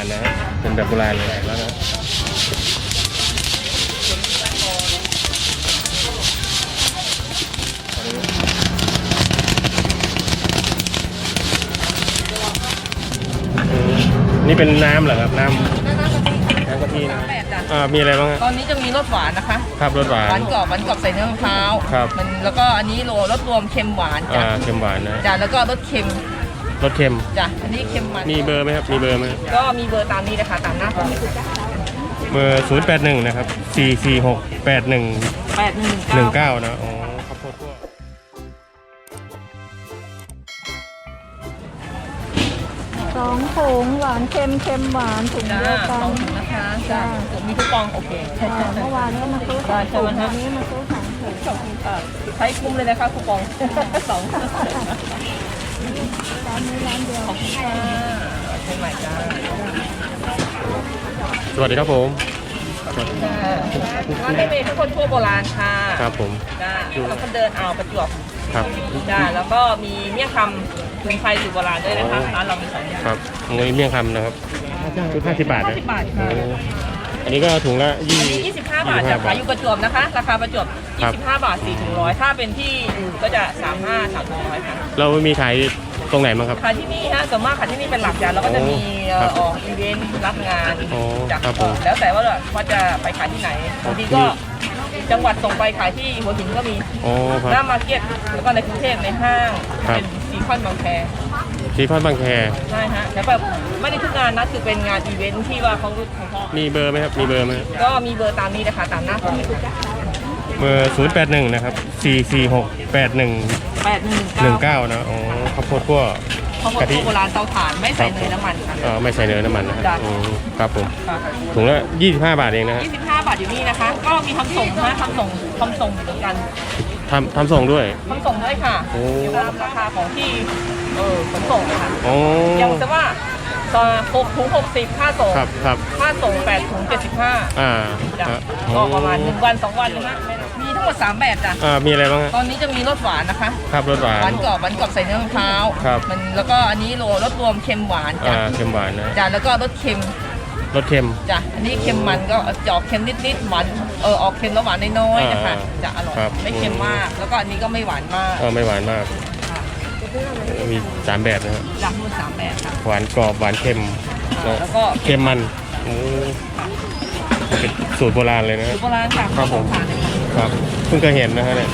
เตาถ่านนะฮะเป็นแบบโบราณเลยแล้วนะอืมนี่เป็นน้ำเหรอครับน้ำน้ำกะทินะแปดจ้ะอ่ามีอะไรบ้างฮะตอนนี้จะมีรสหวานนะคะครับรสหวาน หวานกรอบหวานกรอบใส่เนื้อมะพร้าวครับ มันแล้วก็อันนี้โรรสรวมเค็มหวานจ้ะอ่าเค็มหวานนะ จ้ะแล้วก็รสเค็ม รสเค็ม จ้ะอันนี้เค็มมันมีเบอร์ไหมครับ มีเบอร์ไหมก็มีเบอร์ตามนี้นะคะ ตามหน้าผมเบอร์ 0 8 1 นะครับ 4 4 6 8 1 แปดหนึ่ง1 9นะ อ๋อข้าวโพดคั่วสองถุงหวานเค็มเค็มหวานถุงจ้าเดียวสกัอนงถุงนะคะจ้ามีทุกกองโอเคอ่าเมื่อวานก็มาซื้อสองถุงวันนี้มาซื้อสองถุงขอบคุณค่ะใช้คุ้มเลยนะคะคูปอง สอง ร้านนี้ร้านเดียวขอบคุณค่ะเชียงใหม่จ้าสวัสดีครับผมจ้าร้านนี้เป็นทุกคนทั่วโบราณค่ะครับผมจ้าแล้วก็เดินเอาประจวบครับจ้าแล้วก็มีเมี่ยงคำถึงไทยสู่โบราณด้วยนะคะร้านเรามีสองอย่างครับงวยเมี่ยงคำนะครับชุด50บาทนะ50บาทค่ะโอ้อันนี้ก็ถุงละอันนี้20 25บาทจะขายอยู่ประจวบนะคะ ราคาประจวบครับ25บาท4ถึง100ถ้าเป็นที่อื่นก็จะ35 3ถึง100ค่ะเรามีขาย ตรงไหนบ้างครับ ขายที่นี่ฮะส่วนมากขายที่นี่เป็นหลักจ้ะแล้วก็จะมีเอ่อครับออกอีเวนต์รับงานอ๋อจากครับผม แล้วแต่ว่าว่าจะไปขายที่ไหนบางทีก็จังหวัดส่งไปขายที่หัวหินก็มีอ๋อคหน้ารับ มาร์เก็ตแล้วก็ในกรุงเทพในห้างครับ เป็นซีคอนบางแคซีคอนบางแค ใช่ฮะแต่แบบไม่ได้ทุกงานนะคือเป็นงานอีเวนต์ที่ว่าเขาเฉพาะมีเบอร์ไหมครับ มีเบอร์ไหมก็มีเบอร์ตามนี้นะคะตามหน้าผมเบอร์ 0 8 1 นะครับ 4 4 6 8 1 แปดหนึ่ง1 9 นะ อ๋อข้าวโพดคั่วข้าวโพดกะทิโบราณเตาถ่านไม่ใส่เนยน้ำมันค่ะ เอ่อไม่ใส่เนยน้ำมันนะฮะจ้ะ อืมครับผมถุงละ25 บาทเองนะฮะ25 บาทอยู่นี่นะคะ ก็มีทำส่งนะทำส่งทำส่งเหมือนกันทำทำส่งด้วย ทำส่งด้วยค่ะโอ้ อยู่ตามราคาของที่เออขนส่งนะคะอ๋ออย่างแต่ว่าตอนหกถุงหกสิบค่าส่งครับครับค่าส่งแปดถุงเจ็ดสิบห้าอ่าจ้ะอะก็ประมาณหนึ่งวันสองวันเลยนะมี ทั้งหมดสามแบบจ้ะ อ่ามีอะไรบ้างฮะตอนนี้จะมีรสหวานนะคะ ครับรสหวาน หวานกรอบหวานกรอบใส่เนื้อมะพร้าว ครับ มันแล้วก็อันนี้โรรสรวมเค็มหวานจ้ะอ่าเค็มหวานนะจ้ะแล้วก็รสเค็มรสเค็ม จ้ะ อันนี้เค็มมันก็จะออกเค็มนิดๆ หวาน เออออกเค็มแล้วหวานน้อยๆ นะคะอ่าจะอร่อย ครับ ไม่เค็มมาก แล้วก็อันนี้ก็ไม่หวานมากเออไม่หวานมาก มีสามแบบนะฮะจากนู่นสามแบบค่ะ หวานกรอบหวานเค็มนะแล้วก็ เค็มมันโอ้เป็นสูตรโบราณเลยนะสูฮะตรโบราณค่ะครับผมทานเลยค่ะ ครับเพิ่งเคยเห็นนะฮะเนี่ย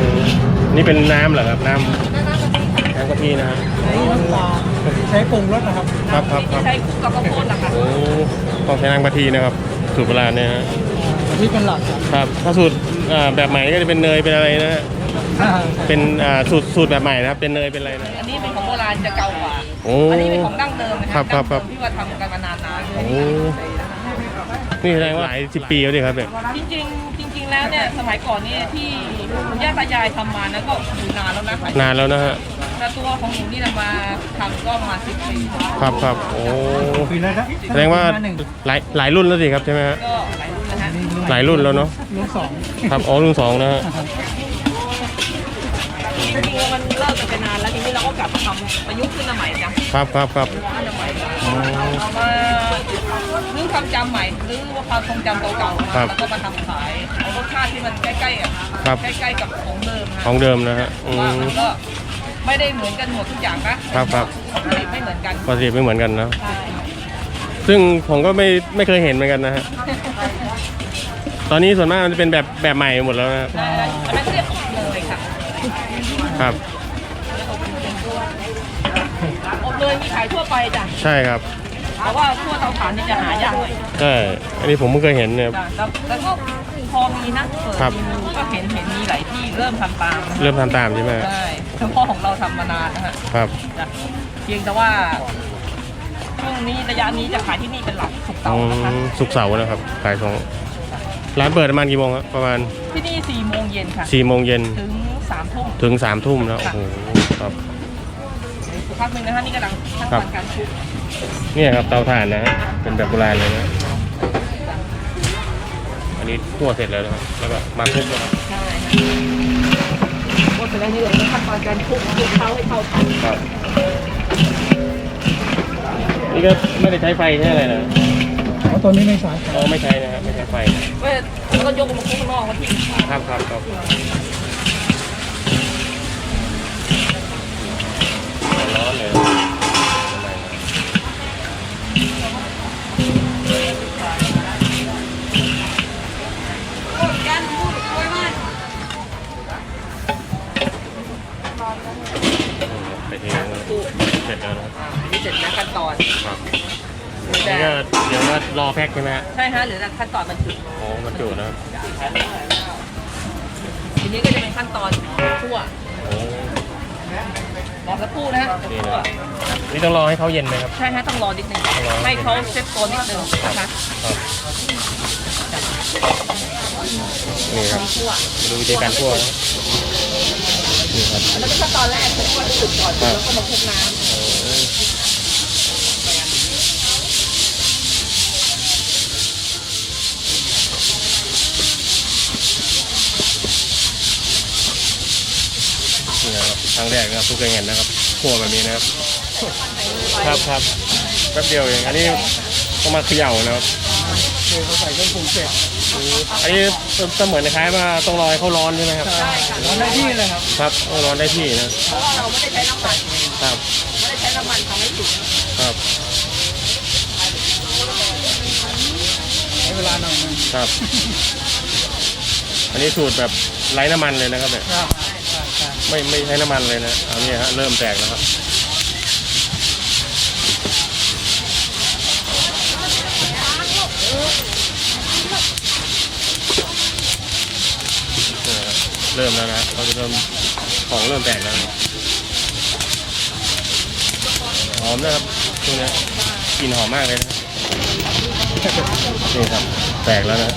อืมนี่เป็นน้ำเหรอครับน้ำน้ำกะทินะฮะใช้ปรุงรสนะครับ ครับครับครับใช้คู่กับข้าวโพดนะคะโอ้ต้องใช้น้ำกะทินะครับ สูตรโบราณเนี่ยฮะที่เป็นหลักครับครับ ถ้าสูตรอ่าแบบใหม่ก็จะเป็นเนยเป็นอะไรนะฮะเป็นอ่าสูตรสูตรแบบใหม่นะครับ เป็นเนยเป็นอะไรนะ อันนี้เป็นของโบราณจะเก่ากว่า โอ้อันนี้เป็นของดั้งเดิมนะครัคะบครับครับ ดั้งเดิมที่ว่าทำกันมานานนานโอ้ นี่แสดงว่าหลายสิบปีแล้วดิครับเนี่ย จริงๆจริง ๆ แล้วเนี่ยสมัยก่อนนี่ที่คุณย่าตายายทำมานะก็อยู่นานแล้วนะคะนานแล้วนะฮะ แต่ตัวของหนูนี่นะมาทำก็ประมาณสิบปีครับครับโอ้ปีแล้วนะแสดงว่าหนึ่งหลายหลายรุ่นแล้วสิครับใช่ไหมฮะ ก็หลายรุ่นนะฮะ หลายรุ่นแล้วเนาะ รุ่นสอง ครับ อ๋อรุ่นสองนะฮะ จริงๆแล้วมันเลิกกันไปนานแล้วทีนี้เราก็กลับมาทำประยุกต์ขึ้นมาใหม่จ้ะครับครับครับขึ้นมาใหม่เอามารื้อความจำใหม่รื้อว่าความทรงจำเก่าๆมาแล้วก็มาทำขายเอารสชาติที่มันใกล้ๆกับครับ ใกล้ๆกับของเดิมนะของเดิมนะฮะอืว่ามมันก็ไม่ได้เหมือนกันหมดทุกอย่างนะครับครับผลิตไม่เหมือนกันวัตถุดิบไม่เหมือนกันนะ ใช่ซึ่งผมก็ไม่ไม่เคยเห็นเหมือนกันนะฮะ ตอนนี้ส่วนมากมันจะเป็นแบบแบบใหม่หมดแล้วนะอันนั้นเรียกอบเลยค่ะ ครับ อบเลยมีขายทั่วไปจ้ะใช่ครับ แต่ว่าทั่วเตาถ่านนี่จะหายากหน่อยใช่ อันนี้ผมเพิ่งเคยเห็นเนี่ย จ้ะแล้วแล้วก็พอมีนะเปิดครับมีก็เห็นเห็นมีหลายที่เริ่มทำตามเริ่มทำตามใช่ไหมใช่เฉพาะของเราทำมานานนะฮะครับ จ้ะเพียงแต่ว่าช่วงนี้ระยะนี้จะขายที่นี่เป็นหลักสุกร์เสาอืร์นะคะ มสุกร์เสาร์นะครับ ขายของร้านเปิดประมาณกี่โมงครับประมาณที่นี่4ี่โมงเย็นค่ะสี่โมงเย็นถึง 3ามทุ่มถึงสามทุ่มแล้วโอ้โหครับสักพักหนึ่งนะคะนี่กำลังขั้นครัตบอนการชุบเนี่ยครับเตาถ่านนะฮะเป็นแบบโบราณเลยนะนนี้คั่วเสร็จแล้วนะครับแล้วก็มาคลุกนะครับใช่ค่ะพอเสร็จแล้วนี่เราจะขั้นตอนการคลุกคลุกเคล้าให้เข้ากันครับนี่ก็ไม่ได้ใช้ไฟใช่อะไรนะเพราะตัวนี้ไม่ใช้อ๋อไม่ใช้นะครับไม่ใช้ไฟนะเว้ยแล้วก็ยกมาคลุกข้างนอกมาทิ้ง ครับครับครับ ร้อนเลยอะไรนะกันพูดไว้มากไปเทงเสร็จแล้วนะครับอ่าอันนี้เสร็จแล้วขั้นตอนครับเหลือนี่แต่ก็เดี๋ยวก็รอแพ็คใช่ไหมฮะใช่ฮะเหลือแต่ขั้นตอนบรรจุโอ้บรรจุนะครับทีนี้ก็จะเป็นขั้นตอนคั่วโอ้ รอสักครู่นะฮะจะนี่คั่วนะนี่ต้องรอให้เขาเย็นไหมครับ ใช่ฮะต้องรอนิดนึงต้องรอ ให้เขาเซ็ตตัวนิดนึงนะคะครับนี่ครับคั่วดูวิธีการคั่วนะนี่ครับ แล้วก็ขั้นตอนแรกคือคั่วสุกก่อนครับแล้วก็มาคลุกน้นี่ ครับครั้งแรกนะครับเพิ่งเคยเห็นนะครับคั่วแบบนี้นะครับำครับครับแป๊บเดียวเองอันนี้ต้องมาเขย่านะครับคือเขาใส่เครื่องปรุงเสร็จอันนี้เสมือนคล้ายๆว่าต้องรอให้เขาร้อนใช่ไหมครับใช่ค่ะร้อนได้ที่เลยครับครับต้องร้อนได้ที่นะเพราะว่าเราไม่ได้ใช้น้ำมันครับไม่ได้ใช้น้ำมันทำให้สุกครับใช้เวลาหน่อยนึงครับ อันนี้สูตรแบบไร้น้ำมันเลยนะครับเนี่ยครับใช่ใช่ ไม่ไม่ใช้น้ำมันเลยนะเอาเนี่ยฮะเริ่มแตกแล้วครับเริ่มแล้วนะเขาจะเริ่มของเริ่มแตกแล้วหอมนะครับช่วงนี้กลิ่นหอมมากเลยนะนี่ครับแตกแล้วนะ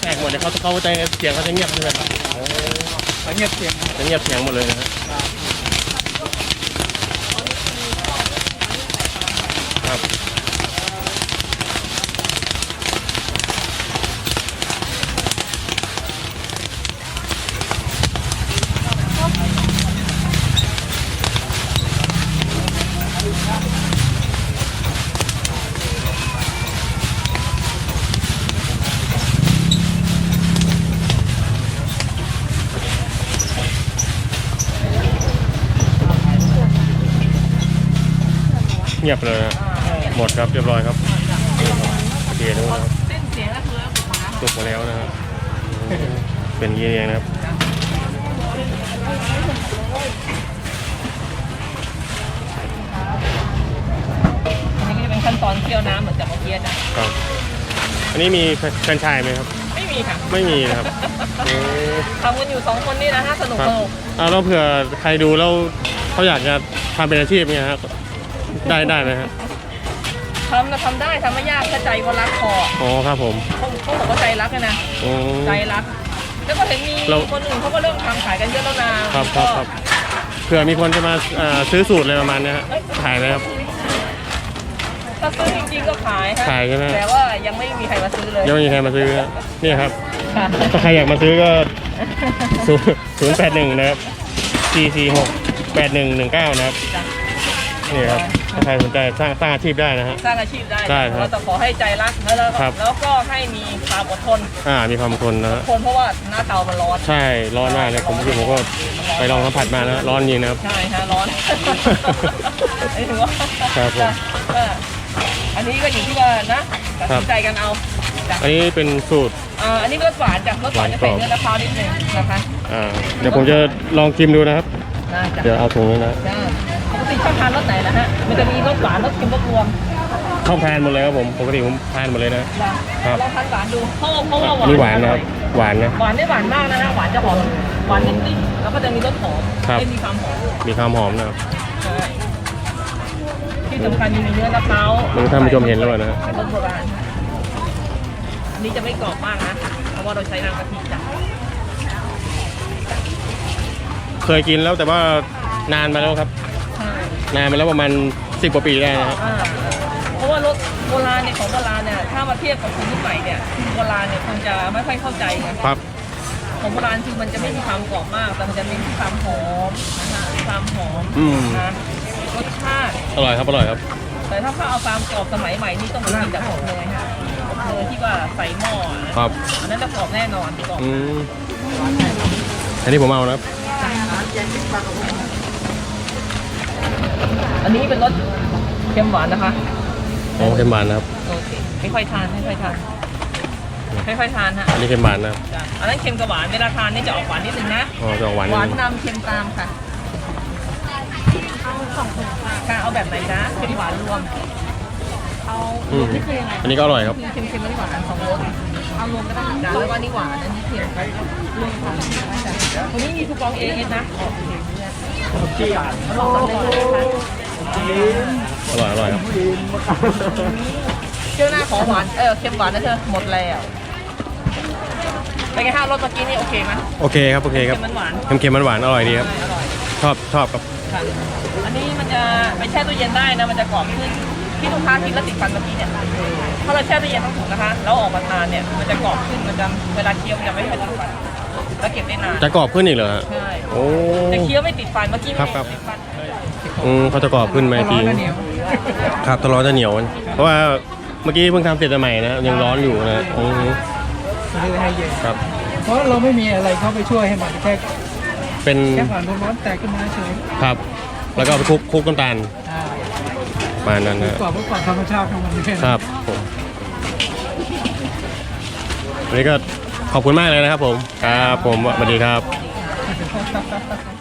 แตกหมดเนี่ยเขาเขาจะเสียงเขาจะเงียบใช่ไหมครับโอ้แล้วเงียบเสียงจะเงียบเสียงหมดเลยนะฮะ งียบเลยนะหมดครับเรียบร้อยครับโอเคนะครับเส้นเสียงก็คือสุกนะจบมาแล้วนะครับเป็นอยางนี้เองนะครับอันนี้ก็จะเป็นขั้นตอนเคี่ยวน้ำเหมือนกับเมื่อกี้จ้ะครับ อันนี้มีแฟรนไชายไหมครับ ไม่มีค่ะไม่มีนะครับโอ้ทำกันอยู่สองคนนี่นะฮะสนุกครัสบนุก อ่าแล้วเผื่อใครดูแล้วเขาอยากจะทำเป็นอาชีพเนี่ยครับ ได้ได้ไหมครับทำนะทำได้ทำไม่ยากถ้าใจก็รักพออ๋อครับผมเขาเขาบอกว่าใจรักเนี่ยนะโอ้ ใจรัก แล้วก็เห็นมีเราคนอื่นเขาก็เริ่มทำขายกันเยอะแล้วนะครับครับครับ เผื่อมีคนจะมาอ่าซื้อสูตรอะไรประมาณเนี้ยฮะขายไหมครับ ถ้าซื้อจริงๆก็ขายฮะขายใช่ไหม แต่ว่ายังไม่มีใครมาซื้อเลยยังไม่มีใครมาซื้อฮะนี่ครับ ค่ะถ้าใครอยากมาซื้อก็ศูนย์แปดหนึ่งนะครับ 4 4 6 8 1 1 9 นะครับจ้ะนี่ครับ ถ้าใครสนใจสร้างสร้างอาชีพได้นะฮะ สร้างอาชีพได้ได้ครับเราแต่ขอให้ใจรักแล้วแล้วก็ครับ แล้วก็ให้มีความอดทนอ่ามีความทนนะฮะทนเพราะว่าหน้าเตามันร้อนใช่ร้อนมากเลยผมคือผมก็ไปลองสัมผัสมาแล้วร้อนจริงนะครับ ใช่ฮะร้อนอันนี้ถือว่าครับผมก็อันนี้ก็อยู่ที่ว่านะตัดครัสิบ นใจกันเอาจ้ะอันนี้เป็นสูตรเอ่ออันนี้รสหวานจ้ะรสหวานจะใส่เนื้อมะพร้าวนิดนึงนะคะอ่าเดี๋ยวผมจะลองชิมดูนะครับ ได้จ้ะเดี๋ยวเอาถุงนี้นะ จ้ะ ปกติชอบทานรสไหนนะฮะ มันจะมีรสหวานรสเค็มรสรวมชอบทานหมดเลยครับผมปกติผมทานหมดเลยนะจ้ะครับ ลองทานหวานดูเพราะว่าเพราะว่าหวานนี่หวานนะครับหวานนะ หวานไม่หวานมากนะฮะหวานจะหอมหวานนิดๆแล้วก็จะมีรสหอมครับไม่มีความหอมมีความหอมนะครับใช่ที่สำคัญมีเนื้อมะพร้าวไม่รู้ท่านผู้ชมเห็นหรือเปล่านะฮะเป็นรสโบราณอันนี้จะไม่กรอบมากนะเพราะว่าเราใช้น้ำกะทิจ้ะเคยกินแล้วแต่ว่านานมาแล้วครับใช่ นานมาแล้วประมาณสิบกว่าปีได้นะฮะอ่าเพราะว่ารถโบราณเนี่ยของโบราณเนี่ยถ้ามาเทียบกับคนรุ่นใหม่เนี่ยโบราณเนี่ยคงจะไม่ค่อยเข้าใจไงครับ ของโบราณคือมันจะไม่มีความกรอบมาก แต่มันจะมีความหอมนะคะความหอมอืม นะรสชาติ อร่อยครับอร่อยครับ แต่ถ้าเขาเอาความกรอบสมัยใหม่นี่ต้องไปกินจากอบเนยค่ะอบเนยที่ว่าใส่หม้อนะครับ อันนั้นจะกรอบแน่นอนกรอบอืมอันนี้ผมเอานะครับ อันนี้เป็นรสเค็มหวานนะคะอ๋อเค็มหวานนะครับ โอเคค่อยๆทานค่อยๆทานค่อยๆทานฮะ อันนี้เค็มหวานนะครับจ้ะอันนั้นเค็มกับหวานเวลาทานนี่จะออกหวานนิดนึงนะ อ๋อจะออกหวานนิหดวานนึงนำเค็มตามค่ะค่ะเอาแบบไหนจ๊ะเค็มหวานรวม เอาอืมนี่คือยังไงอันนี้ก็อร่อยครับคือเค็มเค็มๆไม่หวานสองรสเอารวมก็ได้จ้ะแล้วก็อันนี่หวานอันนี้เค็มรวมค่ะจ้ะวันนี้มีคูปองเอเอสนะออกเค็มเนี่ยลองทำได้เลยนะคะ อร่อยอร่อยครับเที่ยวหน้าของหวาน เออเค็มหวานนะเธอ หมดแล้วเป็นไงฮะรสเมื่อกี้นี่โอเคไหมโอเคครับโอเคครับเค็มมันหวานเค็มๆมันหวานอร่อยดีครับ อร่อยชอบชอบครับ ค่ะอันนี้มันจะไปแช่ตู้เย็นได้นะ มันจะกรอบขึ้นที่ลูกค้ากินแล้วติดฟันเมื่อกี้เนี่ยถ้าเราแช่ตู้เย็นทั้งถุงนะคะ แล้วออกมาทานเนี่ย มันจะกรอบขึ้น มันจะเวลาเคี้ยวมันจะไม่ค่อยติดฟัน แล้วเก็บได้นาน จะกรอบขึ้นอีกเหรอฮะใช่ โอ้จะเคี้ยวไม่ติดฟันเมื่อกี้ครัไม่บครับ ติดฟัน อืมเขาจะกรอบขึ้นไหมร้ทีอนแล้วเหนียวครับถ้าร้อนจะเหนียว เพราะว่าเมื่อกี้เพิ่งทำเสร็จใหม่นะยังร้อนอยู่นะอืมไม่ได้ให้เย็นครับ เพราะเราไม่มีอะไรเข้าไปช่วยให้มันแค่เป็นแค่ผ่านร้อนๆแตกขึ้นมาเฉยครับ แล้วก็เอาไปคลุกคลุกน้ำตาลอ่าประมาณนั้นนะกว่าเมื่อก่อนธรรมชาติของมันแค่นั้นครับผมวันนี้ก็ขอบคุณมากเลยนะครับผม ครับผมสวัสดีครับ